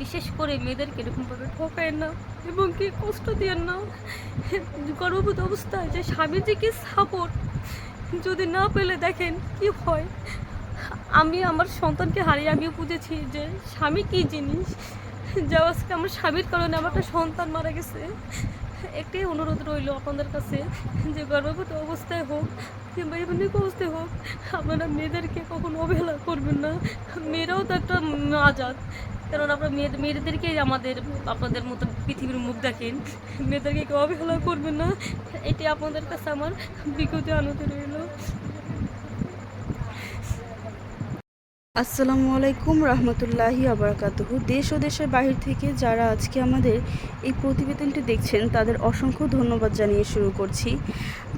বিশেষ করে মেয়েদেরকে এরকমভাবে ঠকায় না এবং কি কষ্ট দিয়ে না। গর্ভবতী অবস্থায় যে স্বামীর যে কি সাপোর্ট, যদি না পেলে দেখেন কি হয়। আমি আমার সন্তানকে হারিয়ে আমিও বুঝেছি যে স্বামী কী জিনিস, যা আজকে আমার স্বামীর কারণে আমার একটা সন্তান মারা গেছে। একটাই অনুরোধ রইল আপনাদের কাছে যে গর্ভবতী অবস্থায় হোক কিংবা এমনি অবস্থায় হোক, আপনারা মেয়েদেরকে কখনো অবহেলা করবেন না। মেয়েরাও তো একটা আজাদ। কারণ আপনার মেয়ে মেয়েদেরকেই আমাদের আপনাদের মতো পৃথিবীর মুখ দেখেন। মেয়েদেরকে কেউ অবহেলা করবেন না। এটি আপনাদের কাছে আমার বিগত আনন্দ রইল। আসসালামু আলাইকুম রহমতুল্লাহি আবরাকাতুহু দেশ ও দেশের বাহির থেকে যারা আজকে আমাদের এই প্রতিবেদনটি দেখছেন, তাদের অসংখ্য ধন্যবাদ জানিয়ে শুরু করছি।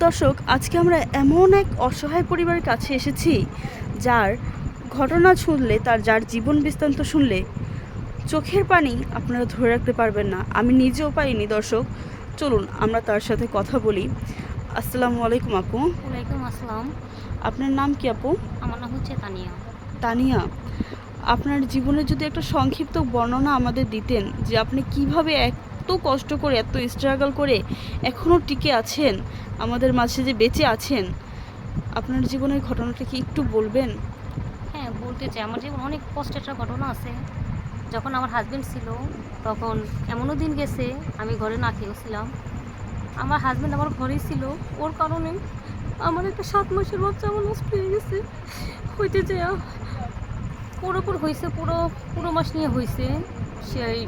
দর্শক, আজকে আমরা এমন এক অসহায় পরিবারের কাছে এসেছি, যার ঘটনা শুনলে, তার যার জীবন বৃত্তান্ত শুনলে চোখের পানি আপনারা ধরে রাখতে পারবেন না। আমি নিজেও পাইনি দর্শক। চলুন আমরা তার সাথে কথা বলি। আসসালামু আলাইকুম আপু। ওয়ালাইকুম আসসালাম। আপনার নাম কি আপু? আমার নাম হচ্ছে তানিয়া। তানিয়া আপনার জীবনের যদি একটা সংক্ষিপ্ত বর্ণনা আমাদের দিতেন যে আপনি কীভাবে এত কষ্ট করে এত স্ট্রাগল করে এখনও টিকে আছেন আমাদের মাঝে যে বেঁচে আছেন আপনার জীবনের ঘটনাটা কি একটু বলবেন? হ্যাঁ বলতে চাই। আমার জীবন অনেক কষ্টের একটা ঘটনা আছে। যখন আমার হাজবেন্ড ছিল, তখন এমনও দিন গেছে, আমি ঘরে না খেয়েছিলাম আমার হাজবেন্ড আমার ঘরেই ছিল, ওর কারণে আমার একটা সাত মাসের বাচ্চা আমার নষ্ট হয়ে গেছে। হইতে যে পুরোপুর হয়েছে পুরো পুরো মাস নিয়ে হয়েছে সেই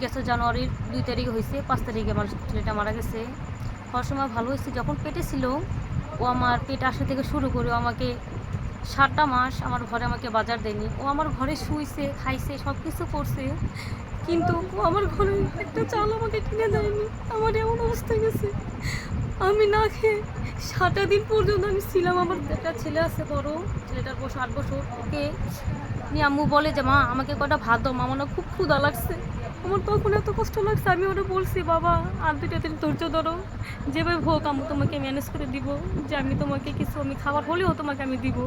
গেছে জানুয়ারির দুই তারিখে হয়েছে পাঁচ তারিখে আমার ছেলেটা মারা গেছে। হওয়ার সময় ভালো হয়েছে, যখন পেটে ছিল, ও আমার পেট আসা থেকে শুরু করে আমাকে সাতটা মাস আমার ঘরে আমাকে বাজার দেয়নি। ও আমার ঘরে শুইছে, খাইছে সব কিছু করছে। কিন্তু ও আমার ঘরে একটা চাল আমাকে কিনে দেয়নি। আমার এমন অবস্থা গেছে। আমি না খেয়ে সাতটা দিন পর্যন্ত আমি ছিলাম আমার একটা ছেলে আছে বড়, ছেলেটার বয়স আট বছর। ওকে নিয়ে আম্মু বলে যে, মা, আমাকে কটা ভাত দাও। মা আমার খুব ক্ষুদা লাগছে। আমার তখন এত কষ্ট লাগছে, আমি ওরা বলছি, বাবা আর দুইটা দিন ধৈর্য ধরো। যেভাবে হোক, আমি তোমাকে ম্যানেজ করে দিব। যে আমি তোমাকে কিছু, আমি খাবার হলেও তোমাকে আমি দিব।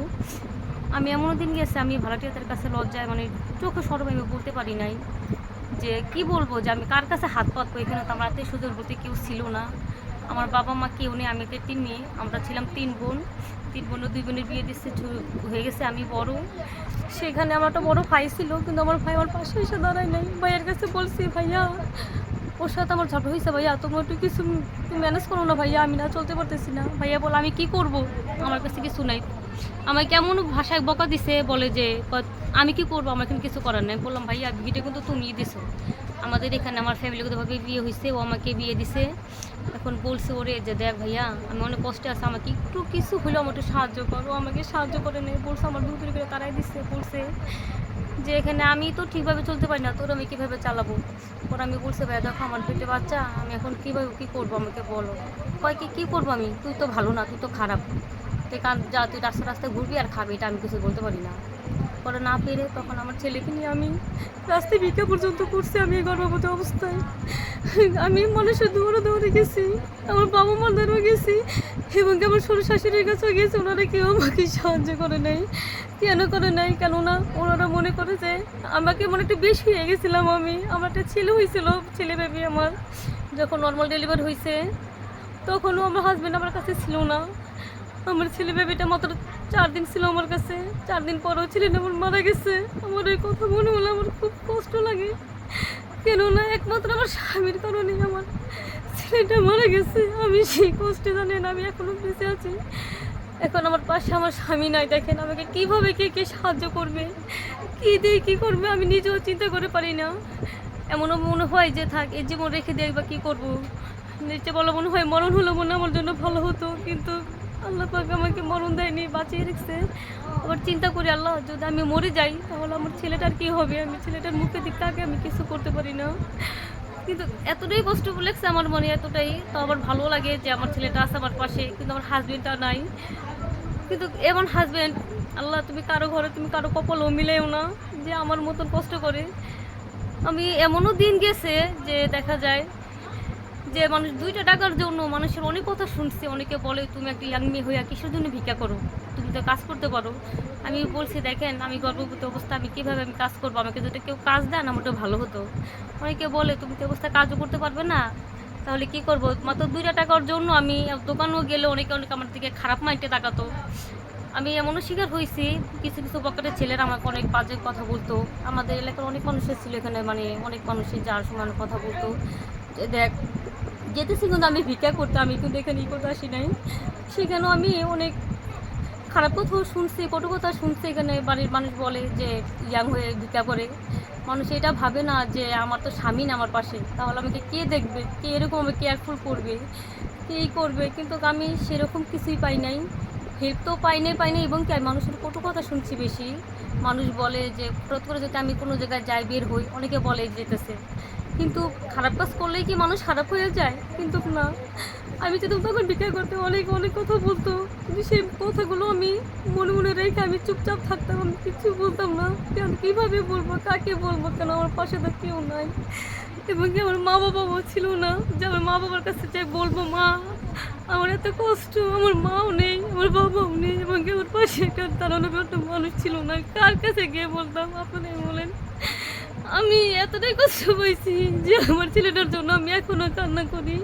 আমি এমন দিন গেছে, আমি ভাড়াটিয়াদের কাছে লজ্জায় মানে চোখে সরব, আমি বলতে পারি নাই। যে কি বলব, যে আমি কার কাছে হাত পাতবো? এখানে তো আমার আত্মীয় স্বজন বলতে কেউ ছিল না। আমার বাবা মা কেউ নেই, আমি একটা মেয়ে, আমরা ছিলাম তিন বোন। তিন বোনের দুই বোনের বিয়ে দিচ্ছে হয়ে গেছে আমি বড়। সেখানে আমার একটা বড় ভাই ছিল, কিন্তু আমার ভাই আমার পাশে এসে দাঁড়ায় নাই। ভাইয়ের কাছে বলছি, ভাইয়া, ওর সাথে আমার ঝগড়া হয়েছে ভাইয়া, তোমার একটু কিছু তুমি ম্যানেজ করো না ভাইয়া, আমি না চলতে পারতেছি না। ভাইয়া বলে, আমি কি করব? আমার কাছে কিছু নাই। আমাকে কেমন ভাষায় বকা দিছে, বলে যে আমি কি করব? আমার এখানে কিছু করার নাই। বললাম, ভাইয়া, বিয়েটা কিন্তু তুমি দিছো। আমাদের এখানে আমার ফ্যামিলিগতভাবে বিয়ে হয়েছে, ও আমাকে বিয়ে দিছে। এখন বলছে ওরে যে দেখ ভাইয়া, আমি অনেক কষ্টে আছে, আমাকে একটু কিছু হলেও আমার একটু সাহায্য করো, আমাকে সাহায্য করে নেই বলছে আমার দূর করে তারাই দিচ্ছে বলছে যে এখানে আমি তো ঠিকভাবে চলতে পারি না, তোর আমি কীভাবে চালাবো? ওর আমি বলছে, ভাইয়া দেখো আমার পেটে বাচ্চা, আমি এখন কীভাবে, কী করব আমাকে বলো? কয়, কি, কী করব আমি? তুই তো ভালো না, তুই তো খারাপ। তুই কান যা, তুই রাস্তা রাস্তায় ঘুরবি আর খাবি, এটা আমি কিছু বলতে পারি না। পরে না পেরে তখন আমার ছেলেকে নিয়ে আমি রাস্তায় ভিক্ষা পর্যন্ত করছি আমি গর্ভবতী অবস্থায়। আমি মানুষের দৌড়ে দৌড়ে গেছি, আমার বাবা মার দ্বারাও গেছি, এবং আমার শ্বশুর শাশুড়ির কাছেও গেছি, ওনারা কেউ আমাকে সাহায্য করে নাই। কেন করে নাই? কেননা ওনারা মনে করে যে আমাকে মনে একটু বেশি হয়ে গেছিলাম আমি, আমার একটা ছেলে হয়েছিল, ছেলে বেবি আমার, যখন নর্মাল ডেলিভারি হয়েছে তখনও আমার হাজব্যান্ড আমার কাছে ছিল না। আমার ছেলে বেবিটা মাত্র চার দিন ছিল আমার কাছে। চার দিন পরেও ছেলেটা আমার মারা গেছে। আমার এই কথা মনে হলে আমার খুব কষ্ট লাগে। কেননা একমাত্র আমার স্বামীর কারণেই আমার ছেলেটা মারা গেছে। আমি সেই কষ্টে জানি না, আমি এখনও বেঁচে আছি। এখন আমার পাশে আমার স্বামী নাই, দেখেন আমাকে কীভাবে কে কে সাহায্য করবে, কী দিয়ে কী করবে আমি নিজেও চিন্তা করে পারি না। এমনও মনে হয় যে, থাক, এই জীবন রেখে দিয়ে বা কী করব? নিচে বলো মনে হয় মরণ হলো মনে আমার জন্য ভালো হতো, কিন্তু আল্লাহ পাক আমাকে মরণ দেয়নি, বাঁচিয়ে রেখেছে। আবার চিন্তা করি, আল্লাহ, যদি আমি মরে যাই, তাহলে আমার ছেলেটার কি হবে? আমি ছেলেটার মুখে দিক তাকে আমি কিছু করতে পারি না। কিন্তু এতটাই কষ্ট লাগছে আমার মনে, এতটাই। তো আমার ভালো লাগে যে আমার ছেলেটা আছে আমার পাশে, কিন্তু আমার হাজবেন্ডটা নাই। কিন্তু এমন হাজবেন্ড আল্লাহ, তুমি কারও ঘরে, তুমি কারও কপালও মিলেও না, যে আমার মতন কষ্ট করে। আমি এমনও দিন গেছে যে দেখা যায় যে মানুষ, দুইটা টাকার জন্য মানুষের অনেক কথা শুনছে, অনেকে বলে, তুমি একটা ইয়াং মেয়ে হইয়া কিসের জন্য ভিক্ষা করো? তুমি তো কাজ করতে পারো। আমি বলছি, দেখেন, আমি গর্ভবতী অবস্থা আমি কীভাবে আমি কাজ করব? আমাকে যদি কেউ কাজ দেন, আমার ওটা ভালো হতো। অনেকে বলে, তুমি তো অবস্থা কাজও করতে পারবে না। তাহলে কি করব? মাত্র দুইটা টাকার জন্য আমি দোকানেও গেলে অনেকে, অনেক আমার দিকে খারাপ মাইন্ডে তাকাতো। আমি এমনও শিকার হয়েছি, কিছু কিছু পকেটের ছেলেরা আমাকে অনেক বাজে কথা বলতো। আমাদের এলাকার অনেক মানুষের ছিল এখানে মানে অনেক মানুষের যার সমান কথা বলতো। দেখ যেতেছি কিন্তু আমি ভিক্ষা করতে আমি কিন্তু এখানে ই করতে আসি নাই। সেখানেও আমি অনেক খারাপ কথাও শুনছি, কটু কথা শুনছি। এখানে বাড়ির মানুষ বলে যে ইয়াং হয়ে ভিক্ষা করে। মানুষ এটা ভাবে না যে, আমার তো স্বামী না আমার পাশে। তাহলে আমাকে কে দেখবে? কে এরকম আমাকে কেয়ারফুল করবে? কেই করবে? কিন্তু আমি সেরকম কিছুই পাই নাই। হেল্প তো পাই নাই পাই নাই। এবং কি মানুষের কটু কথা শুনছি বেশি। মানুষ বলে যে হঠাৎ করে যদি আমি কোনো জায়গায় যাই, বের হই, অনেকে বলে যেতেছে। কিন্তু খারাপ কাজ করলেই কি মানুষ খারাপ হয়ে যায়? কিন্তু না। আমি যদি তখন ভিক্ষা করতে অনেক অনেক কথা বলতো। কিন্তু সেই কথাগুলো আমি মনে মনে রেখে আমি চুপচাপ থাকতাম, আমি কিছু বলতাম না। কেন, কীভাবে বলব, কাকে বলব? কেন, আমার পাশে তো কেউ নাই। এবং কি আমার মা বাবাও ছিল না। যে আমার মা বাবার কাছে যাই বলব, মা আমার এত কষ্ট, আমার মাও নেই, আমার বাবাও নেই এবং কি আমার পাশে একটা দাঁড়ানো একটা মানুষ ছিল না। কার কাছে গিয়ে বলতাম, আপনি বলেন, আমি এতটাই কষ্ট পাইছি যে আমার ছেলেটার জন্য আমি এখনও কান্না করি।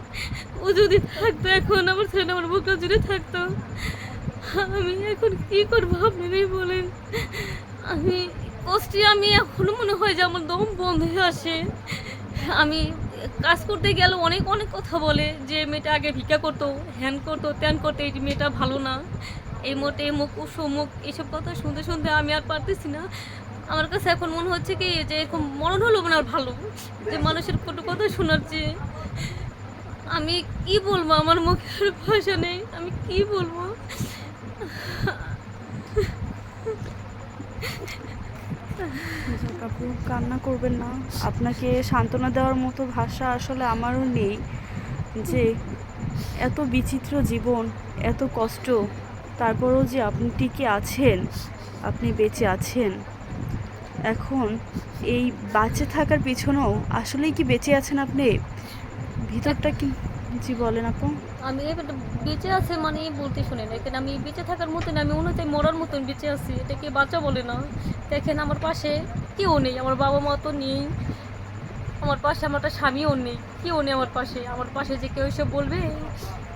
ও যদি থাকতো এখন, আমার ছেলেটা আমার বুকটা জুড়ে থাকতো। আমি এখন কি করব আপনারাই বলেন। আমি কষ্টে, আমি এখনও মনে হয় যে আমার দম বন্ধ হয়ে আসে আমি কাজ করতে গেলে অনেক অনেক কথা বলে যে মেয়েটা আগে ভিক্ষা করতো হ্যান করতো, ত্যান করতো, এই মেয়েটা ভালো না। এই মোটে মুখ সমুখ এইসব কথা শুনতে শুনতে আমি আর পারতেছি না। আমার কাছে এখন মনে হচ্ছে কি যে এরকম মরণ হলো মানে ভালো, যে মানুষের কটু কথা শোনার যে আমি কি বলব? আমার মুখের ভাষা নেই। আমি কি বলব যাক আপু, কান্না করবেন না। আপনাকে সান্ত্বনা দেওয়ার মতো ভাষা আসলে আমারও নেই যে এত বিচিত্র জীবন, এত কষ্ট, তারপরেও যে আপনি টিকে আছেন, আপনি বেঁচে আছেন। এখন এই বাঁচে থাকার পিছনেও আসলেই কি বেঁচে আছেন আপনি? ভিতরটা কি জি বলেন আপু। আমি বেঁচে আছে মানে বলতে শুনে না এখানে আমি বেঁচে থাকার মতন আমি অনুতে মরার মতন বেঁচে আছি। এটাকে বাঁচা বলে না। দেখেন আমার পাশে কেউ নেই, আমার বাবা মা তো নেই। আমার পাশে আমার একটা স্বামীও নেই, কেউ নেই আমার পাশে। আমার পাশে যে কেউ এসে বলবে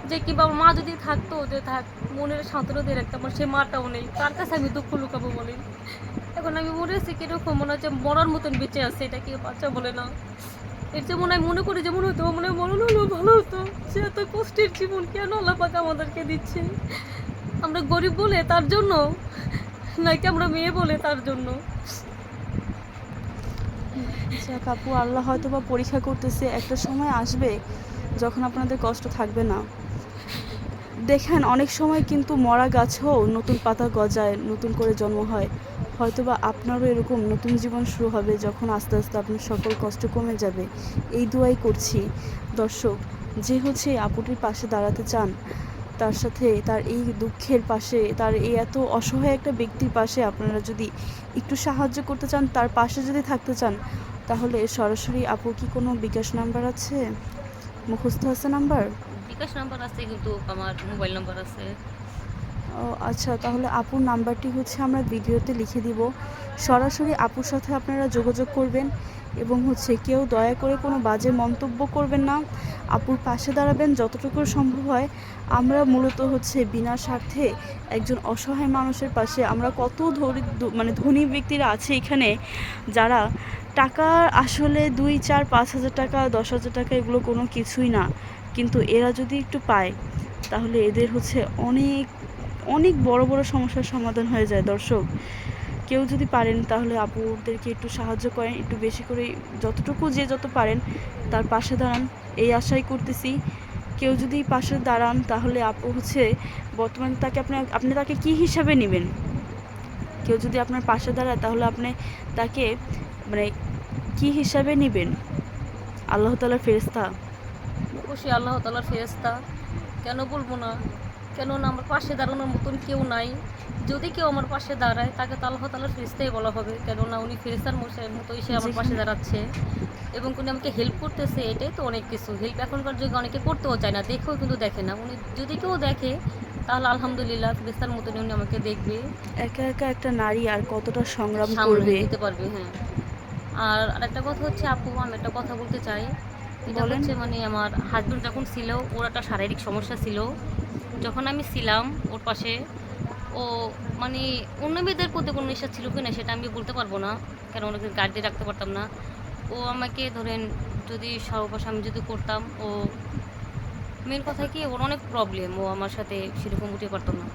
যে কি বাবা মা যদি থাকতো, যে থাক, মনের সাঁতরও দিয়ে রাখতাম, আমার সে মাটাও নেই। তার কাছে আমি দুঃখ লুকাবো বলে। এখন আমি মরে আছি, কীরকম মনে হচ্ছে মরার মতন বেঁচে আছে, এটা কি বাচ্চা বলে না। এর যে মনে হয় মনে করে, যেমন হতো, মনে হয় মরণ হলো ভালো হতো। সে এত কষ্টের জীবন কেন আল্লাপাক আমাদেরকে দিচ্ছে? আমরা গরিব বলে তার জন্য, নাকি আমরা মেয়ে বলে তার জন্য? যাক আপু আল্লাহ হয়তো বা পরীক্ষা করতেছে, একটা সময় আসবে যখন আপনাদের কষ্ট থাকবে না। দেখেন, অনেক সময় কিন্তু মরা গাছও নতুন পাতা গজায়, নতুন করে জন্ম হয়। হয়তো বা আপনারও এরকম নতুন জীবন শুরু হবে যখন আস্তে আস্তে আপনার সকল কষ্ট কমে যাবে। এই দুয়াই করছি। দর্শক, যে হচ্ছে আপুটির পাশে দাঁড়াতে চান, তার সাথে তার এই দুঃখের পাশে, তার এই এত অসহায় একটা ব্যক্তির পাশে আপনারা যদি একটু সাহায্য করতে চান, তার পাশে যদি থাকতে চান তাহলে সরাসরি আপু কি কোনো বিকাশ নাম্বার আছে? মুখস্থ আছে নাম্বার? বিকাশ নাম্বার আছে কিন্তু আমার মোবাইল নাম্বার আছে। ও আচ্ছা তাহলে আপুর নাম্বারটি হচ্ছে আমরা ভিডিওতে লিখে দিব। সরাসরি আপুর সাথে আপনারা যোগাযোগ করবেন এবং হচ্ছে কেউ দয়া করে কোনো বাজে মন্তব্য করবেন না। আপুর পাশে দাঁড়াবেন যতটুকু সম্ভব হয়। আমরা মূলত হচ্ছে বিনা স্বার্থে একজন অসহায় মানুষের পাশে আমরা কত ধরি মানে ধনী ব্যক্তিরা আছে এখানে যারা টাকা আসলে দুই, চার, পাঁচ হাজার টাকা, দশ হাজার টাকা এগুলো কোনো কিছুই না। কিন্তু এরা যদি একটু পায়, তাহলে এদের হচ্ছে অনেক অনেক বড় বড় সমস্যার সমাধান হয়ে যায়, দর্শক। কেউ যদি পারেন, তাহলে আপুদেরকে একটু সাহায্য করেন, একটু বেশি করে যতটুকু যে যত পারেন, তার পাশে দাঁড়ান। এই আশাই করতেছি, কেউ যদি পাশে দাঁড়ান, তাহলে আপু হচ্ছে বর্তমানে তাকে আপনি আপনি তাকে কি হিসাবে নেবেন? কেউ যদি আপনার পাশে দাঁড়ায়, তাহলে আপনি তাকে মানে কি হিসাবে নেবেন? আল্লাহ তালার ফেরেস্তা অবশ্যই আল্লাহ তালার ফেরেস্তা কেন বলব না? কেননা আমার পাশে দাঁড়ানোর মতন কেউ নাই। যদি কেউ আমার পাশে দাঁড়ায় তাকে তো আল্লাহ তালার ফেরেস্তাই বলা হবে। কেননা উনি ফেরেস্তার মতো এসে আমার পাশে দাঁড়াচ্ছে। এবং উনি আমাকে হেল্প করতেছে এটাই তো অনেক কিছু। হেল্প এখনকার যুগে অনেকে করতেও চায় না দেখেও কিন্তু দেখে না। উনি যদি কেউ দেখে তাহলে আলহামদুলিল্লাহ ফেরেস্তার মতন উনি আমাকে দেখবে। একা একা একটা নারী আর কতটা সংগ্রাম করবে? দিতে পারবে হ্যাঁ। আর আরেকটা কথা হচ্ছে আপু আমি একটা কথা বলতে চাই। এটা। হচ্ছে মানে আমার হাজবেন্ড যখন ছিল ওর একটা শারীরিক সমস্যা ছিল। যখন আমি ছিলাম ওর পাশে ও মানে অন্য মেয়েদের প্রতি কোনো নেশা ছিল কিনা সেটা আমি বলতে পারব না কারণ ওনাকে গার্ডে রাখতে পারতাম না। ও আমাকে ধরেন যদি সর্বপাশে আমি যদি করতাম ও মেন কথা কি ওর অনেক প্রবলেম ও আমার সাথে সেরকম উঠে পারতো না।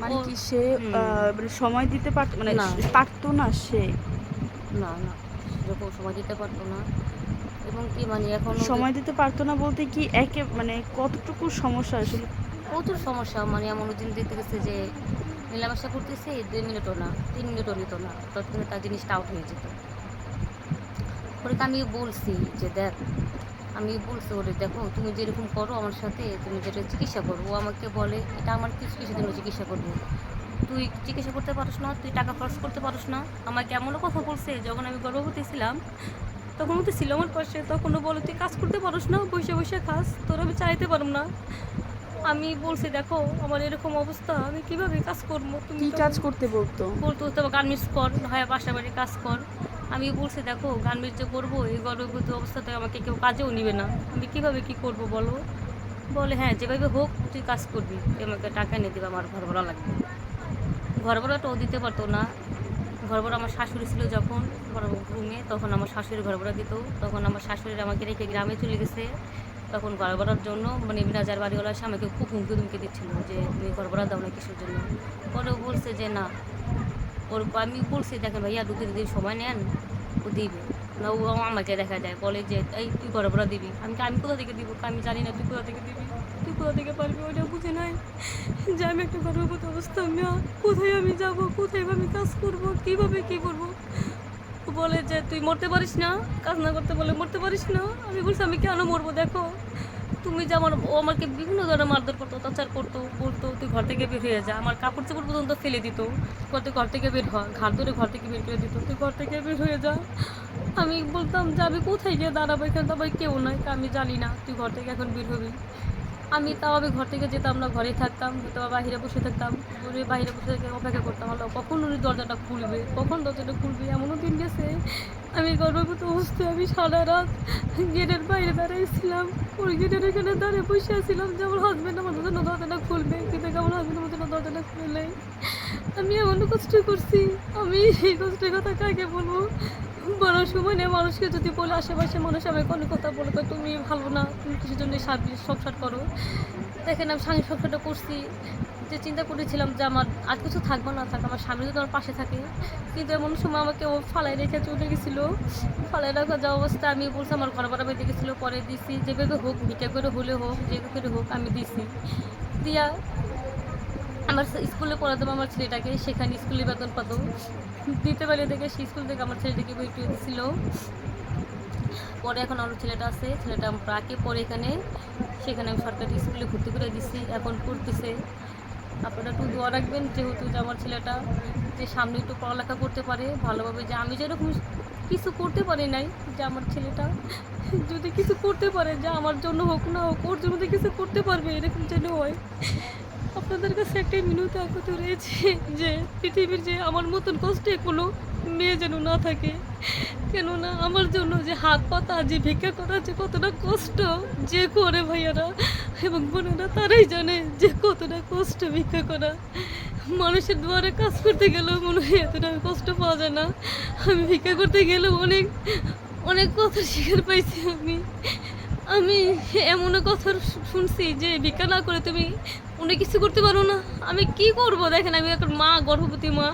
মানে কি সে মানে সময় দিতে পারত মানে পারতো না সে? না না সেরকম সময় দিতে পারতো না। এবং কি মানে এখন সময় দিতে পারতো না বলতে কি একে মানে কতটুকু সমস্যা আসলে? প্রচুর সমস্যা মানে এমন দিন দেখতে গেছে যে মেলামেশা করতেছে দুই মিনিটও না তিন মিনিটও নিত না ততক্ষণে তার জিনিসটা আউট হয়ে যেত। ওরে আমি বলছি যে দেখ আমি বলছি ওরে দেখো তুমি যেরকম করো আমার সাথে তুমি যেটা চিকিৎসা করো ও আমাকে বলে এটা আমার কিছু কিছু দিন চিকিৎসা করব। তুই চিকিৎসা করতে পারিস না তুই টাকা খরচ করতে পারিস না। আমাকে এমনও কথা বলছে যখন আমি গর্ভবতী ছিলাম তখন তো ছিল আমার পাশে তখনও বলো তুই কাজ করতে পারিস না বসে বসে খাস তোর আমি চাইতে পারব না। আমি বলছি দেখো আমার এরকম অবস্থা আমি কীভাবে কাজ করব? তুমি কি কাজ করতে বলতো? বলতো তো গার্মেন্টস কর হয় বাসা বাড়ি কাজ কর। আমি বলছি দেখো গার্মেন্টস যে করব এই গর্ভবতী অবস্থাতে আমাকে কেউ কাজেও নিবে না। আমি কীভাবে কি করব বলো? বলে হ্যাঁ যেভাবে হোক তুই কাজ করবি আমাকে টাকা এনে দিবে আমার ঘর ভালো লাগবে। ঘর ভাড়াটাও দিতে পারতো না। ঘর ভাড়া আমার শাশুড়ি ছিল যখন রুমে, তখন আমার শাশুড়ি ঘর ভাড়া দিত। তখন আমার শাশুড়ির আমাকে রেখে গ্রামে চলে গেছে। তখন ঘর জন্য মানে মিনাজার বাড়িওয়ালা এসে আমাকে খুব হুমকি ধুমকি দিচ্ছিল যে, তুমি ঘর দাও না কিসের জন্য? পরে বলছে যে, না, ওর আমি বলছি, দেখেন ভাইয়া, দু তিন দিন সময় নেন, ও দিবে। না, ও আমাকে দেখা যায় বলে যে, এই, তুই ঘর দিবি। আমি আমি কোথা থেকে দিব? আমি জানি না, তুই কোথা থেকে দিবি? কোথা থেকে পারবি ওটা বুঝে নাই। যে আমি একটা গর্ভবতী অবস্থা না কোথায় আমি যাব, কোথায় আমি কাজ করব, কীভাবে কি করব? বলে যে, তুই মরতে পারিস না, কাজ না করতে বলে মরতে পারিস না। আমি বলছি, আমি কেন মরবো, দেখো? তুমি যে আমার, ও আমাকে বিভিন্ন ধরনের মারধর করতো, অত্যাচার করতো, বলতো, তুই ঘর থেকে বের হয়ে যা। আমার কাপড় চোপড় পর্যন্ত ফেলে দিত। করতে ঘর থেকে বের হ ঘাট ধরে ঘর থেকে বের করে দিত। তুই ঘর থেকে বের হয়ে যা। আমি বলতাম, যে আমি কোথায় গিয়ে দাঁড়াবো? এখানে তো আবার কেউ তা আমি জানি না। তুই ঘর থেকে এখন বের হবি। আমি তাও আমি ঘর থেকে যেতাম না, ঘরেই থাকতাম হয়তো বা বাইরে বসে থাকতাম উনি বাইরে বসে থেকে অপেক্ষা করতাম, আল্লাহ কখন উনি দরজাটা খুলবে, কখন দরজাটা খুলবে, এমনও দিন গেছে। আমি গর্ভবতী অবস্থায় আমি সারা রাত গেটের বাইরে দাঁড়িয়েছিলাম ওই গেটের এখানে দাঁড়িয়ে বসে আছিলাম, যে আমার হাজব্যান্ড আমার জন্য দরজাটা খুলবে কিন্তু আমার হাজব্যান্ড আমার জন্য দরজাটা খুলে আমি এমন কষ্ট করছি, আমি এই কষ্টের কথা কাকে বলব? বড় সময় নেই, মানুষকে যদি বলে আশেপাশে মানুষ আমাকে অনেক কথা বলে তুমি ভালো না, তুমি কিছুর জন্য সার্ভিস সংসার করো। দেখেন আমি স্বামী সংসারটা করছি, যে চিন্তা করেছিলাম যে আমার আর কিছু থাকব না, থাক, আমার স্বামী যদি আমার পাশে থাকে। কিন্তু এমন সময় আমাকে ও ফালাই রেখে চলে গেছিল। ফালাই রাখা যাওয়া অবস্থা, আমি বলছি আমার ঘর ভাড়া বেঁধে গেছিল, পরে দিছি, যেভাবে হোক, ভিক্ষা করে হলে হোক যে করে হোক, আমি দিছি। দিয়া আমার স্কুলে পড়াতাম আমার ছেলেটাকে, সেখানে স্কুলে বেতন পাতো। দিতে পারলে দেখে সেই স্কুল থেকে আমার ছেলেটাকে বই টুয়ে দিছিল। পরে এখন আমার ছেলেটা আছে, ছেলেটা প্রাকে পরে এখানে। সেখানে আমি সরকারি স্কুলে ভর্তি করে দিচ্ছি এখন পড়তেছে। আপনারা একটু দোয়া রাখবেন যেহেতু যে আমার ছেলেটা যে সামনে একটু পড়ালেখা করতে পারে, ভালোভাবে যে আমি যেরকম কিছু করতে পারি নাই যে আমার ছেলেটা, যদি কিছু করতে পারে, যে আমার জন্য হোক না হোক, ওর জন্য কিছু করতে পারবে, এরকম যেন হয়। আপনাদের কাছে একটাই মিনতি আগত রয়েছে যে পৃথিবীর যে আমার মতন কষ্টে কোনো মেয়ে যেন না থাকে। কেননা আমার জন্য যে হাত পাতা, যে ভিক্ষা করা, যে কতটা কষ্ট, যে করে ভাইয়ারা এবং বোনেরা তারাই জানে যে কতটা কষ্ট ভিক্ষা করা। মানুষের দুয়ারে কাজ করতে গেলেও মনে হয় এতটা কষ্ট পাওয়া যায় না। আমি ভিক্ষা করতে গেলেও অনেক অনেক কথা শিকার পাইছি আমি। আমি এমনও কথা শুনছি যে ভিক্ষা না করে তুমি অনেক কিছু করতে পারো না। আমি কি করব? দেখেন আমি এখন মা গর্ভবতী মা।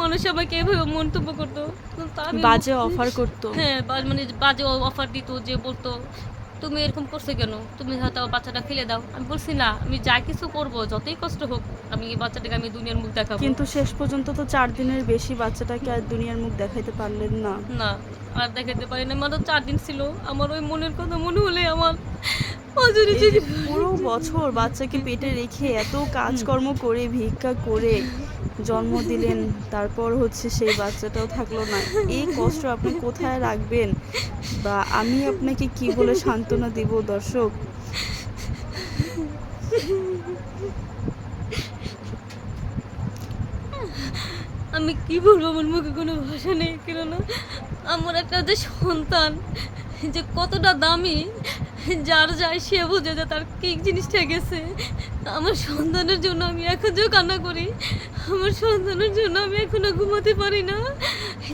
মানুষ আমাকে এভাবে মন্তব্য করতো। বাজে অফার করতো। হ্যাঁ মানে বাজে অফার দিত যে বলতো তুমি এরকম করছ কেন? তুমি হয়তো বাচ্চাটা ফেলে দাও। আমি বলছি না আমি যা কিছু করব যতই কষ্ট হোক আমি এই বাচ্চাটাকে আমি দুনিয়ার মুখ দেখাবো। কিন্তু শেষ পর্যন্ত তো চার দিনের বেশি বাচ্চাটাকে আর দুনিয়ার মুখ দেখাইতে পারলেন না। না আর দেখাতে পারি না আমার চার দিন ছিল। আমার ওই মনের কথা মনে হলে আমার পুরো বছর বাচ্চাকে পেটে রেখে এত কাজকর্ম করে ভিক্ষা করে জন্ম দিলেন তারপর হচ্ছে সেই বাচ্চাটাও থাকল না। এই কষ্ট আপনি কোথায় রাখবেন? বা আমি আপনাকে কি বলে সান্ত্বনা দিব দর্শক? আমি কি বলব আমার মুখে কোনো ভাষা নেই কেননা আমার একটা যে সন্তান যে কতটা দামি যার যায় সে বোঝে যে তার কি জিনিসটা গেছে। আমার সন্তানের জন্য আমি এখন যে কান্না করি। আমার সন্তানের জন্য আমি এখনও ঘুমাতে পারি না।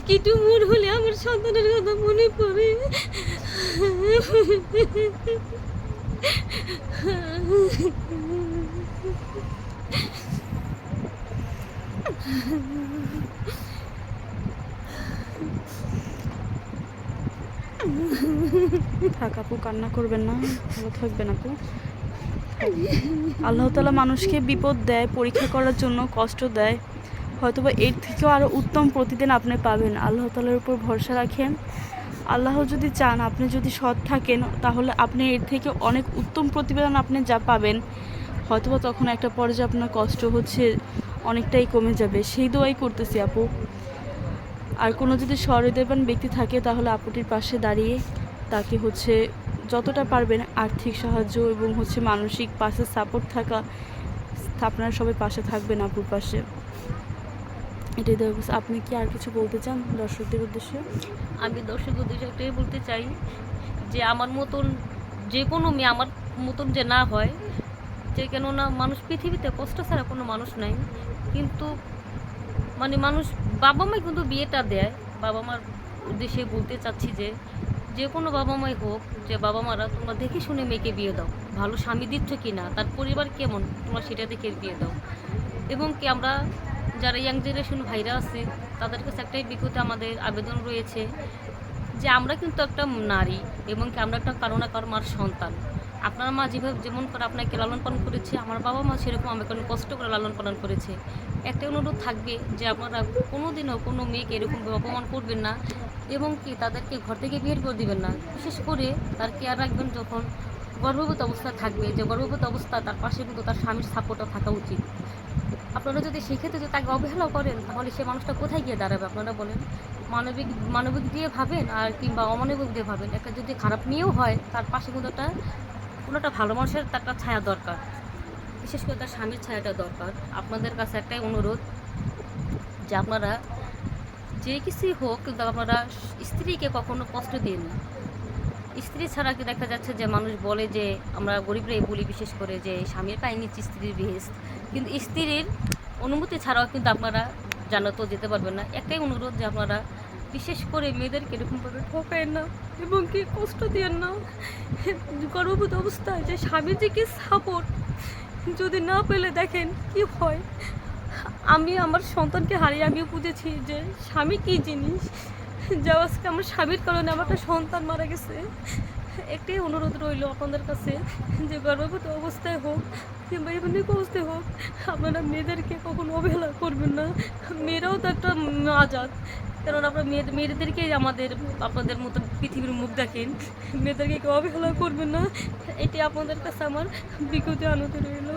কিটু মুড হলে আমার সন্তানের কথা মনে পড়ে। থাক আপু, কান্না করবেন না, ভালো থাকবেন আপু। আল্লাহ তালা মানুষকে বিপদ দেয়, পরীক্ষা করার জন্য কষ্ট দেয়। হয়তোবা এর থেকেও আরও উত্তম প্রতিদিন আপনি পাবেন। আল্লাহ তালার উপর ভরসা রাখেন। আল্লাহ যদি চান, আপনি যদি সৎ থাকেন, তাহলে আপনি এর থেকে অনেক উত্তম প্রতিবেদন আপনি যা পাবেন, হয়তোবা তখন একটা পর্যায়ে আপনার কষ্ট হচ্ছে, অনেকটাই কমে যাবে। সেই দোয়াই করতেছি আপু। আর কোনো যদি সহৃদয়বান ব্যক্তি থাকে, তাহলে আপুটির পাশে দাঁড়িয়ে তাকে হচ্ছে যতটা পারবেন আর্থিক সাহায্য এবং হচ্ছে মানসিক পাশে সাপোর্ট থাকা, আপনারা সবাই পাশে থাকবেন আপুর পাশে। এটাই দেওয়া। আপনি কি আর কিছু বলতে চান দর্শকদের উদ্দেশ্যে? আমি দর্শক উদ্দেশ্যে একটাই বলতে চাই যে, আমার মতন যে কোনো মেয়ে আমার মতন যে না হয়, যে কেননা মানুষ পৃথিবীতে কষ্ট ছাড়া কোনো মানুষ নাই। কিন্তু মানে মানুষ বাবা মাই কিন্তু বিয়েটা দেয়। বাবা মার উদ্দেশ্যে বলতে চাচ্ছি যে যে কোনো বাবা মাই হোক, যে বাবা মারা তোমরা দেখে শুনে মেয়েকে বিয়ে দাও। ভালো স্বামী দিচ্ছ কি না? তার পরিবার কেমন? তোমরা সেটা দেখে বিয়ে দাও। এবং কি আমরা যারা ইয়াং জেনারেশন ভাইরা আছে, তাদের কাছে একটাই বিগতে আমাদের আবেদন রয়েছে যে, আমরা কিন্তু একটা নারী এবং কি আমরা একটা কারও না কারও মার সন্তান। আপনার মা যেভাবে যেমন করে আপনাকে লালন পালন করেছে, আমার বাবা মা সেরকম আমাকে অনেক কষ্ট করে লালন পালন করেছে। একটা অনুরোধ থাকবে যে আপনারা কোনো দিনও কোনো মেয়েকে এরকম অপমান করবেন না এবং কি তাদেরকে ঘর থেকে বের করে দিবেন না। বিশেষ করে তার কেয়ার রাখবেন যখন গর্ভবতী অবস্থা থাকবে, যে গর্ভবতী অবস্থা তার পাশে কিন্তু তার স্বামীর সাপোর্টও থাকা উচিত। আপনারা যদি সেক্ষেত্রে যদি তাকে অবহেলাও করেন, তাহলে সে মানুষটা কোথায় গিয়ে দাঁড়াবে আপনারা বলেন? মানবিক মানবিক দিয়ে ভাবেন আর কিংবা অমানবিক দিয়ে ভাবেন? একটা যদি খারাপ মেয়েও হয়, তার পাশে কিন্তু একটা কোনো একটা ভালো মানুষের তার একটা ছায়া দরকার। বিশেষ করে তার স্বামীর ছায়াটা দরকার। আপনাদের কাছে একটাই অনুরোধ যে আপনারা যে কিছুই হোক, কিন্তু আপনারা স্ত্রীকে কখনো কষ্ট দিন না। স্ত্রী ছাড়া কি দেখা যাচ্ছে যে মানুষ বলে যে আমরা গরিবরাই বলি, বিশেষ করে যে স্বামীর পায়ে নিচ্ছে স্ত্রীর বিহেস কিন্তু স্ত্রীর অনুমতি ছাড়াও কিন্তু আপনারা জানাতো যেতে পারবেন না। একটাই অনুরোধ যে আপনারা বিশেষ করে মেয়েদেরকে এরকমভাবে ঠকায়েন না এবং কি কষ্ট দিয়েন না। গর্ভবত অবস্থায় যে স্বামীর যে কি সাপোর্ট যদি না পেলে দেখেন কি হয়। আমি আমার সন্তানকে হারিয়ে আমিও বুঝেছি যে স্বামী কী জিনিস। যা আজকে আমার স্বামীর কারণে আমার একটা সন্তান মারা গেছে। একটাই অনুরোধ রইল আপনাদের কাছে যে গর্ভবতী অবস্থায় হোক কিংবা এমনি অবস্থায় হোক, আপনারা মেয়েদেরকে কখনো অবহেলা করবেন না। মেয়েরাও তো একটা আজাদ। কারণ আপনার মেয়ে মেয়েদেরকেই আমাদের, আপনাদের মতো পৃথিবীর মুখ দেখেন। মেয়েদেরকে কেউ অবহেলা করবেন না। এটি আপনাদের কাছে আমার বিগত আনতে রইল।